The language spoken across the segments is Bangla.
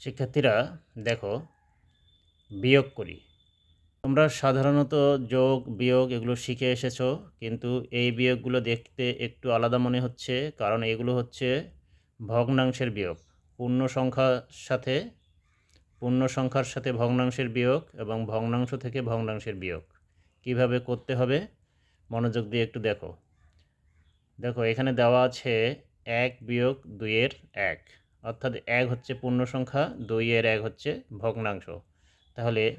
শিক্ষার্থীরা, দেখো, বিয়োগ করি। তোমরা সাধারণত যোগ, বিয়োগ এগুলো শিখে এসেছ, কিন্তু এই বিয়োগগুলো দেখতে একটু আলাদা মনে হচ্ছে, কারণ এগুলো হচ্ছে ভগ্নাংশের বিয়োগ। পূর্ণ সংখ্যার সাথে, পূর্ণ সংখ্যার সাথে ভগ্নাংশের বিয়োগ এবং ভগ্নাংশ থেকে ভগ্নাংশের বিয়োগ। কীভাবে করতে হবে? মনোযোগ দিয়ে একটু দেখো। দেখো, এখানে দেওয়া আছে এক বিয়োগ দুইয়ের এক। অর্থাৎ এক হচ্ছে পূর্ণ সংখ্যা, দুইয়ের এক হচ্ছে ভগ্নাংশ। তাহলে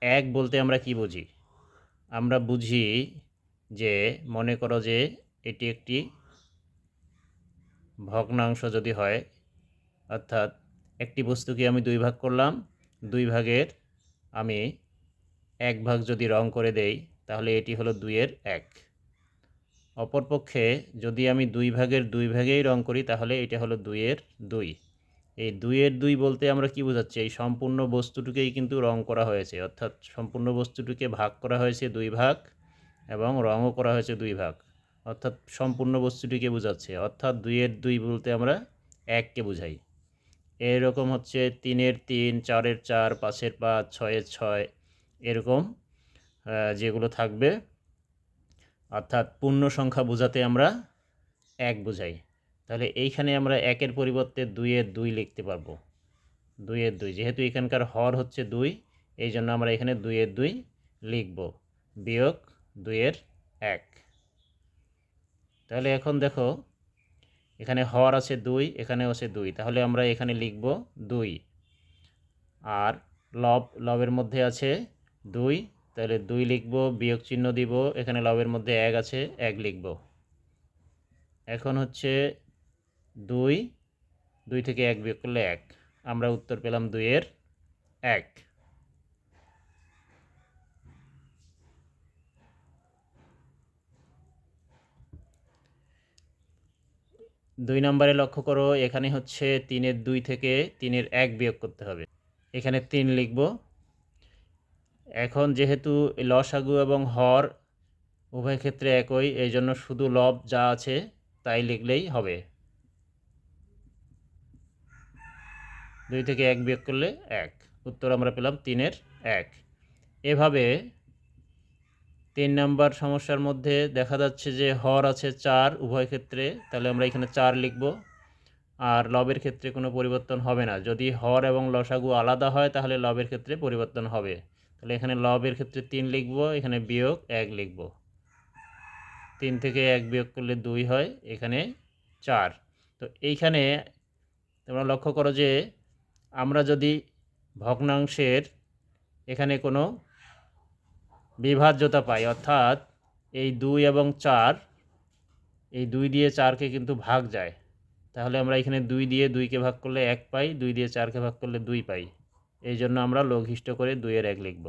এক বলতে আমরা কি বুঝি? আমরা বুঝি যে, মনে করো যে এটি একটি ভগ্নাংশ যদি হয়, অর্থাৎ একটি বস্তুকে আমি দুই ভাগ করলাম, দুই ভাগের আমি এক ভাগ যদি রং করে দেই, তাহলে এটি হলো দুইয়ের এক। অপরপক্ষে যদি আমি দুই ভাগের দুই ভাগেই রং করি, তাহলে এটা হলো দুইয়ের দুই। এই দুইয়ের দুই বলতে আমরা কি বোঝাচ্ছি? এই সম্পূর্ণ বস্তুটিকেই কিন্তু রং করা হয়েছে। অর্থাৎ সম্পূর্ণ বস্তুটিকে ভাগ করা হয়েছে দুই ভাগ এবং রঙও করা হয়েছে দুই ভাগ। অর্থাৎ সম্পূর্ণ বস্তুটিকে বোঝাচ্ছে। অর্থাৎ দুইয়ের দুই বলতে আমরা এককে বুঝাই। এরকম হচ্ছে তিনের তিন, চারের চার, পাঁচের পাঁচ, ছয়ের ছয়, এরকম যেগুলো থাকবে। অর্থাৎ পূর্ণ সংখ্যা বোঝাতে আমরা এক বোঝাই। তাহলে এইখানে আমরা একের পরিবর্তে দুইয়ের দুই লিখতে পারব। দুইয়ের দুই, যেহেতু এখানকার হর হচ্ছে দুই এই জন্য আমরা এখানে দুইয়ের দুই লিখব। বিয়োগ দুইয়ের এক। তাহলে এখন দেখো, এখানে হর আছে দুই, এখানেও আছে দুই। তাহলে আমরা এখানে লিখব দুই। আর লব, লবের মধ্যে আছে দুই তাহলে দুই লিখব, বিয়োগ চিহ্ন দিব, এখানে লবের মধ্যে এক আছে, এক লিখব। এখন হচ্ছে দুই দুই থেকে এক বিয়োগ করলে এক। আমরা উত্তর পেলাম দুইয়ের এক। দুই নম্বরে লক্ষ্য করো, এখানে হচ্ছে তিনের দুই থেকে তিনের এক বিয়োগ করতে হবে। এখানে তিন লিখব এখন যেহেতু লসাগু এবং হর উভয় ক্ষেত্রে একই এই জন্য শুধু লব যা আছে তাই লিখলেই হবে। দুই থেকে এক বিয়োগ করলে এক। উত্তর আমরা পেলাম তিনের এক। এভাবে তিন নাম্বার সমস্যার মধ্যে দেখা যাচ্ছে যে হর আছে চার উভয় ক্ষেত্রে, তাহলে আমরা এখানে চার লিখব। আর লবের ক্ষেত্রে কোনো পরিবর্তন হবে না। যদি হর এবং লসাগু আলাদা হয়, তাহলে লবের ক্ষেত্রে পরিবর্তন হবে। তাহলে এখানে লবের ক্ষেত্রে তিন লিখব, এখানে বিয়োগ এক লিখব। তিন থেকে এক বিয়োগ করলে দুই হয়, এখানে চার। তো এইখানে তোমরা লক্ষ্য করো যে আমরা যদি ভগ্নাংশের এখানে কোনো বিভাজ্যতা পাই, অর্থাৎ এই দুই এবং চার, এই দুই দিয়ে চারকে কিন্তু ভাগ যায়, তাহলে আমরা এখানে দুই দিয়ে দুইকে ভাগ করলে এক পাই, দুই দিয়ে চারকে ভাগ করলে দুই পাই। এই জন্য আমরা লঘিষ্ঠ করে দুইয়ের এক লিখব।